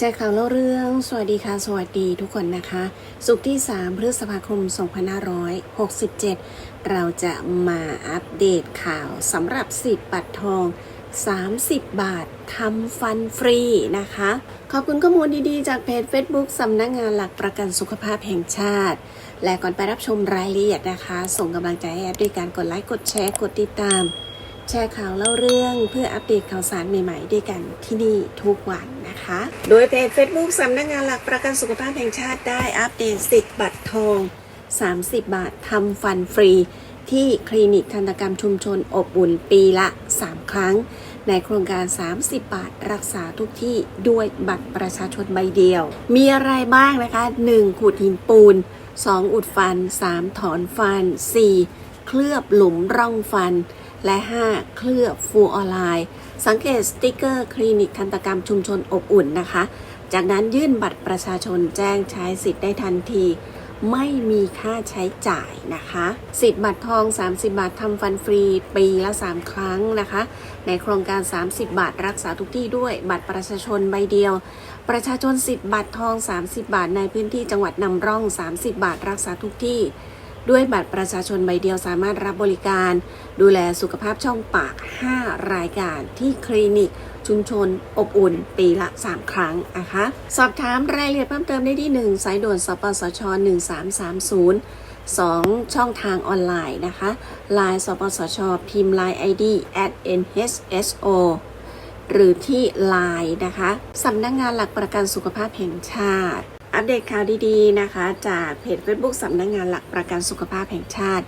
แจ้งข่าวเล่าเรื่อง สวัสดีค่ะ สวัสดีทุกคนนะคะ สุขที่ 3 พฤษภาคม 2567 เราจะมาอัปเดตข่าวสำหรับสิทธิ์บัตรทอง 30 บาททำฟันฟรีนะคะ ขอบคุณข้อมูลดีๆ จากเพจ Facebook สำนักงานหลักประกันสุขภาพแห่งชาติ และก่อนไปรับชมรายละเอียดนะคะ ส่งกำลังใจให้แอดด้วยการกดไลค์ กดแชร์ กดติดตาม แชร์ข่าวเล่าเรื่องเพื่ออัปเดตข่าวสารใหม่ๆ ด้วยกันที่นี่ทุกวันนะคะ โดยเพจ Facebook สำนักงานหลักประกันสุขภาพแห่งชาติได้อัปเดตสิทธิ์บัตรทอง 30 บาททำฟันฟรี ที่คลินิกทันตกรรมชุมชนอบอุ่นปีละ 3 ครั้ง ในโครงการ 30 บาทรักษาทุกที่ด้วยบัตรประชาชนใบเดียว มีอะไรบ้างนะคะ 1. ขูดหินปูน 2. อุดฟัน 3. ถอนฟัน 4. เคลือบหลุมร่องฟัน และ 5. เคลือบฟูออนไลน์ สังเกตสติกเกอร์คลินิกทันตกรรมชุมชนอบอุ่นนะคะ จากนั้นยื่นบัตรประชาชนแจ้งใช้สิทธิ์ได้ทันที ไม่มีค่าใช้จ่ายนะคะ สิทธิ์บัตรทอง 30 บาททำฟันฟรีปีละ 3 ครั้งนะคะ ในโครงการ 30 บาทรักษาทุกที่ด้วยบัตรประชาชนใบเดียว ประชาชนสิทธิ์บัตรทอง 30 บาทในพื้นที่จังหวัดนำร่อง 30 บาทรักษาทุกที่ ด้วยบัตรประชาชนใบเดียวสามารถรับบริการ ดูแลสุขภาพช่องปาก 5 รายการที่คลินิก ชุมชน อบอุ่น ปีละ 3 ครั้งนะคะ สอบถามรายละเอียดเพิ่มเติมได้ที่ 1 สายด่วนสปสช 1330 2 ช่องทางออนไลน์นะคะ Line สปสช พิมพ์ Line ID at nhso หรือที่ Line นะคะ สำนักงงานหลักประกันสุขภาพแห่งชาติ อัปเดตข่าวดีๆนะคะ จากเพจ Facebook สำนักงงานหลักประกันสุขภาพแห่งชาติ